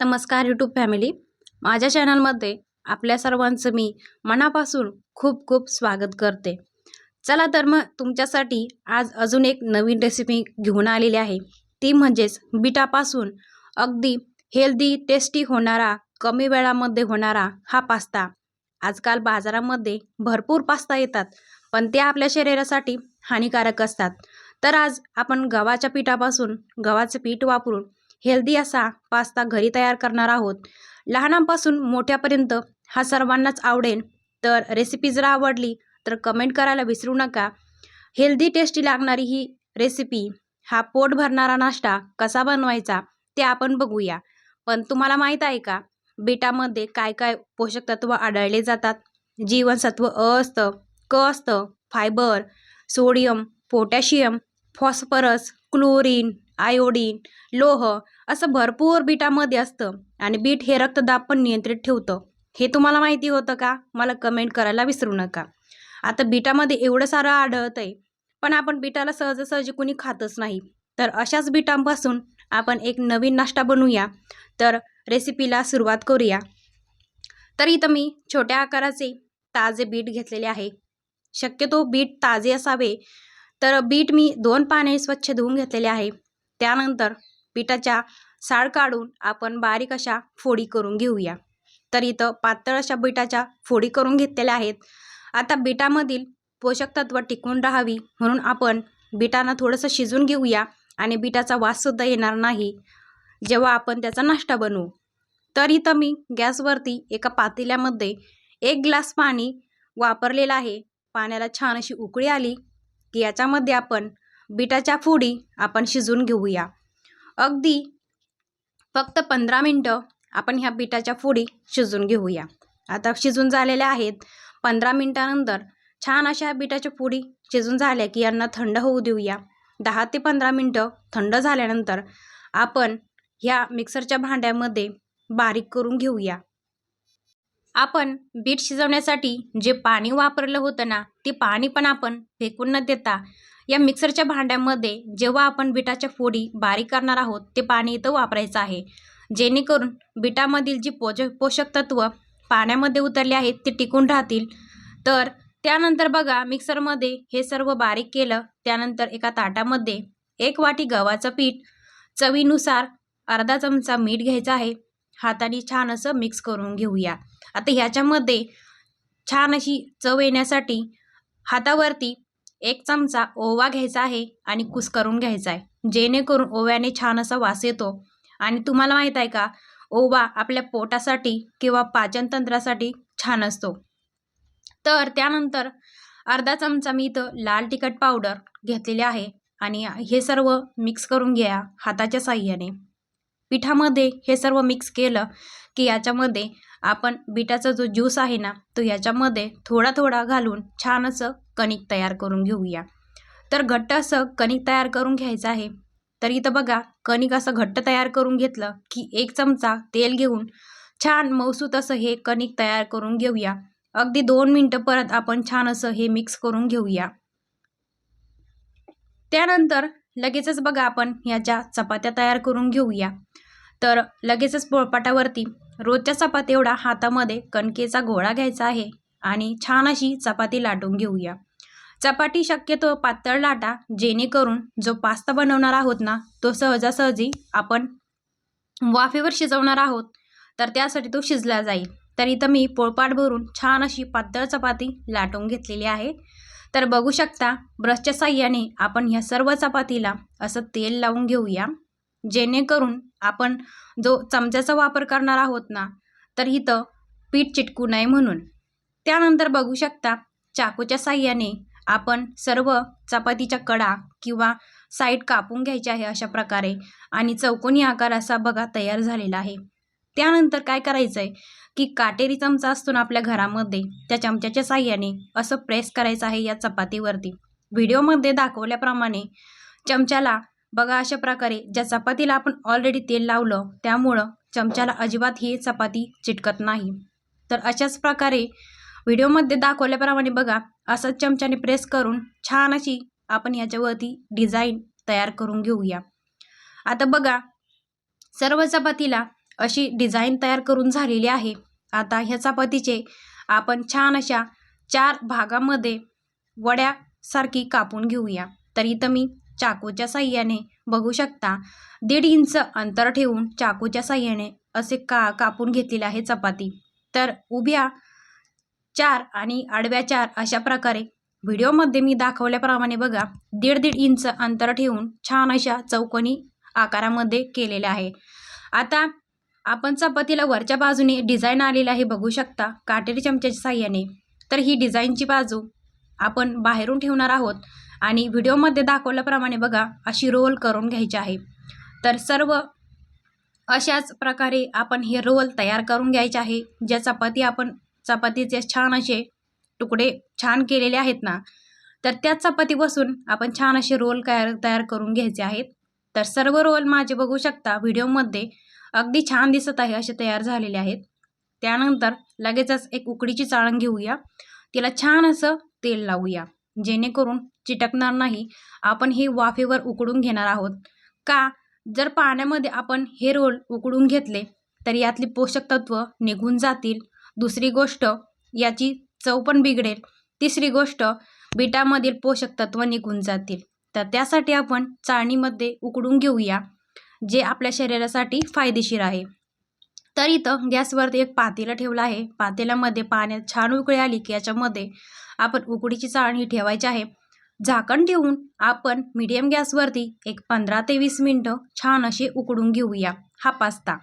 नमस्कार YouTube family माझ्या चॅनलमध्ये आपल्या सर्वांचं मी मनापासून खूप खूप स्वागत करते. चला तर मग तुमच्यासाठी आज अजून एक नवीन रेसिपी घेऊन आलेली आहे. ती म्हणजेच बिटापासून अगदी हेल्दी टेस्टी होणारा कमी वेळामध्ये होणारा हा पास्ता आजकाल बाजारामध्ये भरपूर पास्ता येतात पण ते आपल्या शरीरासाठी हानिकारक असतात. तर आज आपण गव्हाच्या पिठापासून गव्हाचं पीठ वापरून हेल्दी असा पास्ता घरी तयार करणार आहोत. लहानांपासून मोठ्यापर्यंत हा सर्वांनाच आवडेल. तर रेसिपी जर आवडली तर कमेंट करायला विसरू नका. हेल्दी टेस्टी लागणारी ही रेसिपी हा पोट भरणारा नाश्ता कसा बनवायचा ते आपण बघूया. पण तुम्हाला माहीत आहे का बीटामध्ये काय काय पोषक तत्व आढळले जातात? जीवनसत्व अ असतं क असतं fibre sodium potassium phosphorus chlorine iodine लोह असं भरपूर बीटामध्ये असतं आणि बीट हे रक्तदाब पण नियंत्रित ठेवतं. हे तुम्हाला माहिती होतं का? मला कमेंट करायला विसरू नका. आता बीटामध्ये एवढं सारं आढळतं आहे पण आपण बीटाला सहजासहजी कुणी खातच नाही. तर अशाच बीटांपासून आपण एक नवीन नाश्ता बनवूया. तर रेसिपीला सुरुवात करूया. तर इथं मी छोट्या आकाराचे ताजे बीट घेतलेले आहे. शक्यतो बीट ताजे असावे. तर बीट मी दोन पाने स्वच्छ धुवून घेतलेले आहे. त्यानंतर पिठाच्या साळ काढून आपण बारीक अशा फोडी करून घेऊया. तर इथं पातळ अशा बिटाच्या फोडी करून घेतलेल्या आहेत. आता बिटामधील पोषक तत्व टिकून राहावी म्हणून आपण बिटांना थोडंसं शिजून घेऊया आणि बिटाचा वाससुद्धा येणार नाही जेव्हा आपण त्याचा नाश्ता बनवू. तर इथं मी गॅसवरती एका पातेल्यामध्ये एक ग्लास पाणी वापरलेलं आहे. पाण्याला छान अशी उकळी आली की याच्यामध्ये आपण बिटाच्या फोडी आपण शिजून घेऊया. अगदी फक्त पंधरा मिनटं आपण ह्या बिटाच्या फोडी शिजून घेऊया. आता शिजून झालेल्या आहेत. पंधरा मिनटानंतर छान अशा बिटाच्या फोडी शिजून झाल्या की यांना थंड होऊ देऊया. दहा ते पंधरा मिनटं थंड झाल्यानंतर आपण ह्या मिक्सरच्या भांड्यामध्ये बारीक करून घेऊया. आपण बीट शिजवण्यासाठी जे पाणी वापरलं होतं ना ते पाणी पण आपण फेकून न देता या मिक्सरच्या भांड्यामध्ये जेव्हा आपण बिटाच्या फोडी बारीक करणार आहोत ते पाणी इथं वापरायचं आहे. जेणेकरून बिटामधील जी पोज पोषक तत्व पाण्यामध्ये उतरले आहेत ते टिकून राहतील. तर त्यानंतर बघा मिक्सरमध्ये हे सर्व बारीक केलं त्यानंतर एका ताटामध्ये एक वाटी गव्हाचं पीठ चवीनुसार अर्धा चमचा मीठ घ्यायचं आहे. हाताने छान असं मिक्स करून घेऊया. आता ह्याच्यामध्ये छान अशी चव येण्यासाठी हातावरती एक चमचा ओवा घ्यायचा आहे आणि कुस करून घ्यायचा आहे. जेणेकरून ओव्याने छान असा वास येतो. आणि तुम्हाला माहीत आहे का ओवा आपल्या पोटासाठी किंवा पाचनतंत्रासाठी छान असतो. तर त्यानंतर अर्धा चमचा मी इथं लाल तिखट पावडर घेतलेली आहे आणि हे सर्व मिक्स करून घ्या हाताच्या साह्याने. पिठामध्ये हे सर्व मिक्स केलं की याच्यामध्ये आपण बिटाचा जो ज्यूस आहे ना तो याच्यामध्ये थोडा थोडा घालून छान असं कणिक तयार करून घेऊया. तर घट्ट असं कणिक तयार करून घ्यायचं आहे. तर इथं बघा कणिक असं घट्ट तयार करून घेतलं की एक चमचा तेल घेऊन छान मौसूत असं हे कणिक तयार करून घेऊया. अगदी दोन मिनटं परत आपण छान असं हे मिक्स करून घेऊया. त्यानंतर लगेचच बघा आपण ह्याच्या चपात्या तयार करून घेऊया. तर लगेचच पोळपाटावरती रोजच्या चपाती एवढा हातामध्ये कणकेचा गोळा घ्यायचा आहे आणि छान अशी चपाती लाटून घेऊया. चपाती शक्यतो पातळ लाटा जेणेकरून जो पास्ता बनवणार आहोत ना तो सहजासहजी आपण वाफेवर शिजवणार आहोत तर त्यासाठी तो शिजला जाईल. तर इथं मी पोळपाट भरून छान अशी पातळ चपाती लाटून घेतलेली आहे. तर बघू शकता ब्रशच्या साह्याने आपण ह्या सर्व चपातीला असं तेल लावून घेऊया जेणेकरून आपण जो चमच्याचा वापर करणार आहोत ना तर इथं पीठ चिटकू नये म्हणून. त्यानंतर बघू शकता चाकूच्या साह्याने आपण सर्व चपातीच्या कडा किंवा साईड कापून घ्यायचे आहे अशा प्रकारे आणि चौकोनी आकार असा बघा तयार झालेला आहे. त्यानंतर काय करायचं आहे की काटेरी चमचा असतो ना आपल्या घरामध्ये त्या चमच्याच्या साह्याने असं प्रेस करायचं आहे या चपातीवरती. व्हिडिओमध्ये दाखवल्याप्रमाणे चमच्याला बघा अशा प्रकारे ज्या चपातीला आपण ऑलरेडी तेल लावलं त्यामुळं चमच्याला अजिबात ही चपाती चिटकत नाही. तर अशाच प्रकारे व्हिडिओमध्ये दाखवल्याप्रमाणे बघा असंच चमच्याने प्रेस करून छान अशी आपण याच्यावरती डिझाईन तयार करून घेऊया. आता बघा सर्व चपातीला अशी डिझाईन तयार करून झालेली आहे. आता ह्या चपातीचे आपण छान अशा चार भागामध्ये वड्यासारखी कापून घेऊया. तर इथं मी चाकूच्या साह्याने. बघू शकता दीड इंच अंतर ठेवून चाकूच्या साह्याने असे का कापून घेतलेले आहे चपाती. तर उभ्या चार आणि आडव्या चार अशा प्रकारे व्हिडिओमध्ये मी दाखवल्याप्रमाणे बघा दीड दीड इंच अंतर ठेवून छान अशा चौकोनी आकारामध्ये केलेल्या आहे. आता आपण चपातीला वरच्या बाजूने डिझाईन आलेली आहे बघू शकता काटेरी चमच्याच्या साह्याने. तर ही डिझाईनची बाजू आपण बाहेरून ठेवणार आहोत. आणि व्हिडिओमध्ये दाखवल्याप्रमाणे बघा अशी रोल करून घ्यायची आहे. तर सर्व अशाच प्रकारे आपण हे रोल तयार करून घ्यायचे आहे. ज्या चपाती आपण चपातीचे छान असे तुकडे छान केलेले आहेत ना तर त्या चपाती बसून आपण छान असे रोल तयार तयार करून घ्यायचे आहेत. तर सर्व रोल माझे बघू शकता व्हिडिओमध्ये अगदी छान दिसत आहे असे तयार झालेले आहेत. त्यानंतर लगेचच एक उकडीची चाळण घेऊया. तिला छान असं तेल लावूया. जेणेकरून चिटकणार नाही. आपण हे वाफेवर उकडून घेणार आहोत. का? जर पाण्यामध्ये आपण हे रोल उकडून घेतले तर यातली पोषक तत्व निघून जातील. दुसरी गोष्ट याची चव पण बिघडेल. तिसरी गोष्ट बिटामधील पोषक तत्व निघून जातील. तर त्यासाठी आपण चाळणीमध्ये उकडून घेऊया जे आपल्या शरीरासाठी फायदेशीर आहे. तर इथं गॅसवरती एक पातेला ठेवलं आहे. पातेल्यामध्ये पाण्यात छान उकळी आली की याच्यामध्ये आपण उकडीची चाळणी ठेवायची आहे. झाकण ठेवून आपण मीडियम गॅसवरती एक पंधरा ते वीस मिनटं छान असे उकडून घेऊया. हा पास्ता.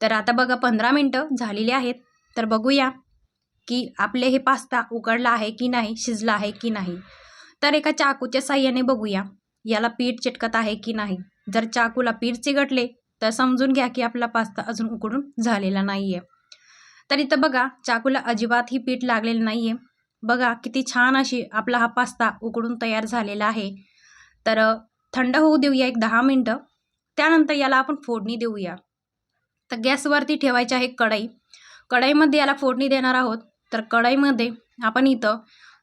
तर आता बघा पंधरा मिनटं झालेली आहेत. तर बघूया की आपले हे पास्ता उकडला आहे की नाही शिजला आहे की नाही. तर एका चाकूच्या साह्याने बघूया याला पीठ चिटकत आहे की नाही. जर चाकूला पीठ चिकटले तर समजून घ्या की आपला पास्ता अजून उकडून झालेला नाही आहे तर इथं बघा चाकूला अजिबात ही पीठ लागलेलं नाही आहे बघा किती छान अशी आपला हा पास्ता उकडून तयार झालेला आहे. तर थंड होऊ देऊया एक दहा मिनटं. त्यानंतर याला आपण फोडणी देऊया. तर गॅसवरती ठेवायची आहे कढई. कढईमध्ये याला फोडणी देणार आहोत. तर कढईमध्ये आपण इथं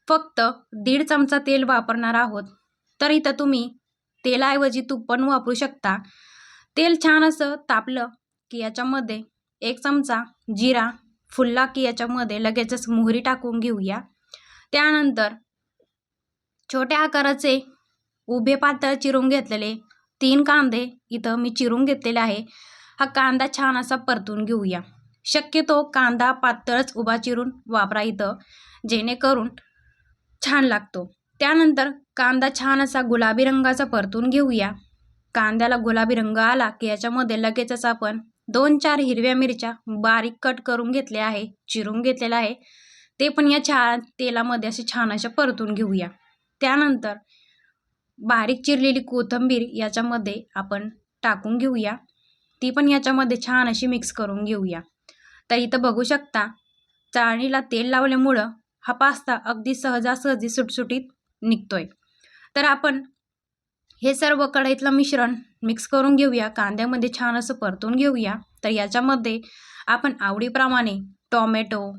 फक्त दीड चमचा तेल वापरणार आहोत. तर इथं तुम्ही तेलाऐवजी तूप पण वापरू शकता. तेल छान असं तापलं की याच्यामध्ये एक चमचा जिरा फुलला की याच्यामध्ये लगेचच मोहरी टाकून घेऊया. त्यानंतर छोट्या आकाराचे उभे पातळ चिरून घेतलेले तीन कांदे इथं मी चिरून घेतलेले आहे. हा कांदा छान असा परतून घेऊया. शक्यतो कांदा पातळच उभा चिरून वापरा इथं जेणेकरून छान लागतो. त्यानंतर कांदा छान असा गुलाबी रंगाचा परतून घेऊया. कांद्याला गुलाबी रंग आला की याच्यामध्ये लगेचच आपण दोन चार हिरव्या मिरच्या बारीक कट करून घेतल्या आहे चिरून घेतलेल्या आहे. ते पण या छा तेलामध्ये असे छान अशा परतून घेऊया. त्यानंतर बारीक चिरलेली कोथिंबीर याच्यामध्ये आपण टाकून घेऊया. ती पण याच्यामध्ये छान अशी मिक्स करून घेऊया. तर इथं बघू शकता चाळणीला तेल लावल्यामुळं हा पास्ता अगदी सहजासहजी सुटसुटीत निघतोय. तर आपण हे सर्व कढईतलं मिश्रण मिक्स करून घेऊया. कांद्यामध्ये छान असं परतून घेऊया. तर याच्यामध्ये आपण आवडीप्रमाणे टॉमॅटो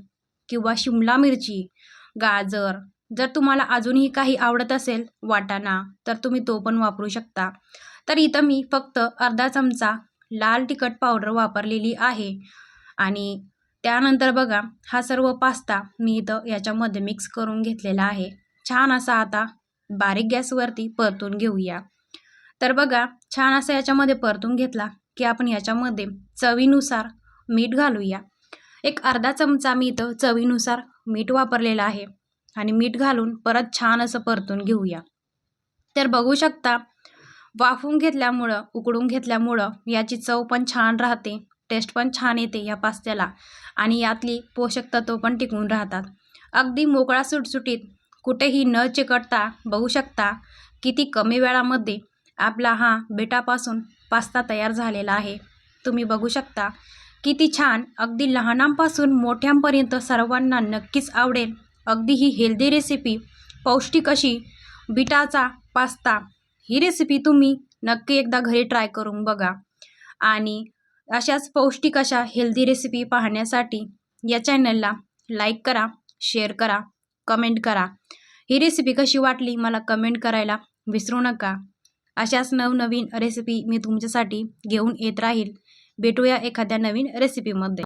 किंवा शिमला मिरची गाजर जर तुम्हाला अजूनही काही आवडत असेल वाटाणा तर तुम्ही तो पण वापरू शकता. तर इथं मी फक्त अर्धा चमचा लाल तिखट पावडर वापरलेली आहे. आणि त्यानंतर बघा हा सर्व पास्ता मी इथं याच्यामध्ये मिक्स करून घेतलेला आहे. छान असा आता बारीक गॅसवरती परतून घेऊया. तर बघा छान असं याच्यामध्ये परतून घेतला की आपण याच्यामध्ये चवीनुसार मीठ घालूया. एक अर्धा चमचा मी इथं चवीनुसार मीठ वापरलेलं आहे. आणि मीठ घालून परत छान असं परतून घेऊया. तर बघू शकता वाफून घेतल्यामुळं उकडून घेतल्यामुळं याची चव पण छान राहते टेस्ट पण छान येते या पास्त्याला. आणि यातली पोषक तत्व पण टिकून राहतात. अगदी मोकळा सुटसुटीत कुठेही न चिकटता बघू शकता किती कमी वेळामध्ये आपला हा बेटापासून पास्ता तयार झालेला आहे. तुम्ही बघू शकता किती छान. अगदी लहानांपासून मोठ्यांपर्यंत सर्वांना नक्कीच आवडेल. अगदी ही हेल्दी रेसिपी पौष्टिक अशी बिटाचा पास्ता. ही रेसिपी तुम्ही नक्की एकदा घरी ट्राय करून बघा. आणि अशाच पौष्टिक अशा हेल्दी रेसिपी पाहण्यासाठी या चॅनलला लाईक करा शेअर करा कमेंट करा. ही रेसिपी कशी वाटली मला कमेंट करायला विसरू नका. अशाच नवनवीन रेसिपी मी तुमच्यासाठी घेऊन येत राहील. भेटूया एखाद्या नवीन रेसिपीमध्ये